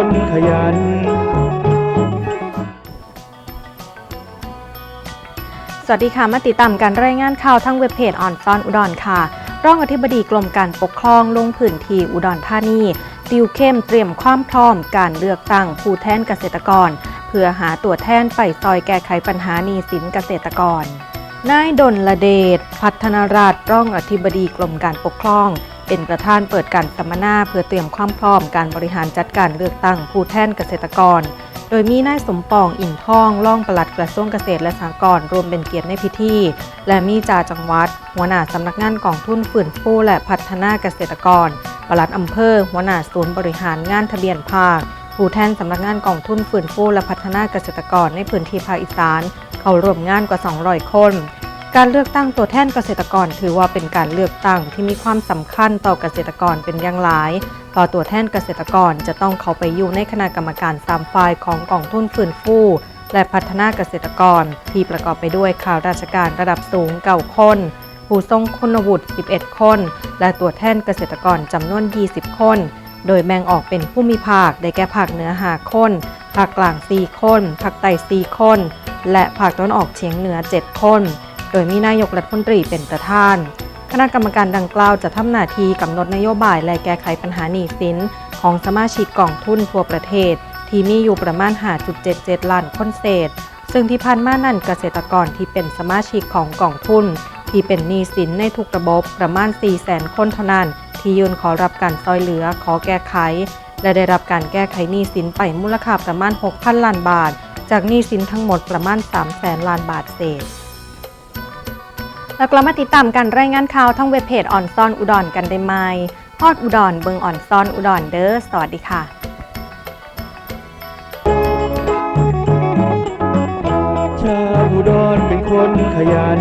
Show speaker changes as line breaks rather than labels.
คนขยัน
สวัสดีค่ะ มาติดตามการรายงานข่าวทั้งเว็บเพจออนซอนอุดรค่ะ รองอธิบดีกรมการปกครองลงพื้นที่อุดรธานี ติวเข้มเตรียมความพร้อมการเลือกตั้งผู้แทนเกษตรกร เพื่อหาตัวแทนไปซอยแก้ไขปัญหาหนี้สินเกษตรกรนายดลละเดช พัฒนาราชรองอธิบดีกรมการปกครอง เป็นประธานเปิดการสัมมนาเพื่อเตรียมความพร้อมการบริหารจัดการเลือกตั้งผู้แทนเกษตรกร โดยมีนายสมปองอินทองรองปลัดกระทรวงเกษตรและสหกรณ์รวมเป็นเกียรติในพิธี และมีจ่าจังหวัด หัวหน้าสำนักงานกองทุนฟื้นฟูและพัฒนาเกษตรกร ปลัดอำเภอ หัวหน้าศูนย์บริหารงานทะเบียนภาคผู้แทนสำนักงานกองทุนฟื้นฟูและพัฒนาเกษตรกรในพื้นที่ภาคอีสาน เข้าร่วมงานกว่า 200 คน การเลือกตั้งตัวแทนเกษตรกร ถือว่าเป็นการเลือกตั้งที่มีความสำคัญต่อเกษตรกรเป็นอย่างหลายเพราะตัวแทนเกษตรกรจะต้องเข้าไปอยู่ในคณะกรรมการสามฝ่ายของกองทุนฟื้นฟู และพัฒนาเกษตรกร ที่ประกอบไปด้วยข่าวราชการระดับสูงเก่าคน ผู้ทรงคุณวุฒิ 11 คน และตัวแทนเกษตรกรจำนวน 20 คน โดยแบ่งออกเป็นผู้มีภาคได้แก่ภาคเหนือหาคนภาคกลาง 4 คนภาคใต้ 4 คน และภาคตะวันออกเฉียงเหนือ 7 คน โดยมีนายกรัฐมนตรีเป็นประธาน คณะกรรมการดังกล่าวจะทำหน้าที่กำหนดนโยบายและแก้ไขปัญหาหนี้สินของสมาชิกกองทุนทั่วประเทศ ที่มีอยู่ประมาณ 5.77 ล้านคนเศษ ซึ่งที่ผ่านมานั่นเกษตรกรที่เป็นสมาชิกของกองทุน ที่เป็นหนี้สินในทุกระบบประมาณ 400,000 คนเท่านั้น ที่ยื่นขอรับการซอยเหลือขอแก้ไข และได้รับการแก้ไขหนี้สินไปมูลค่าประมาณ 6,000 ล้านบาท จากหนี้สินทั้งหมดประมาณ 300,000 ล้านบาทเศษ แล้วกลับมาติดตามการรายงานข่าวทั้งเว็บเพจออนซอนอุดรกันได้ไหมฮอดอุดรเบิงออนซอนอุดรเด้อสวัสดีค่ะ
ชาวอุดรเป็นคนขยัน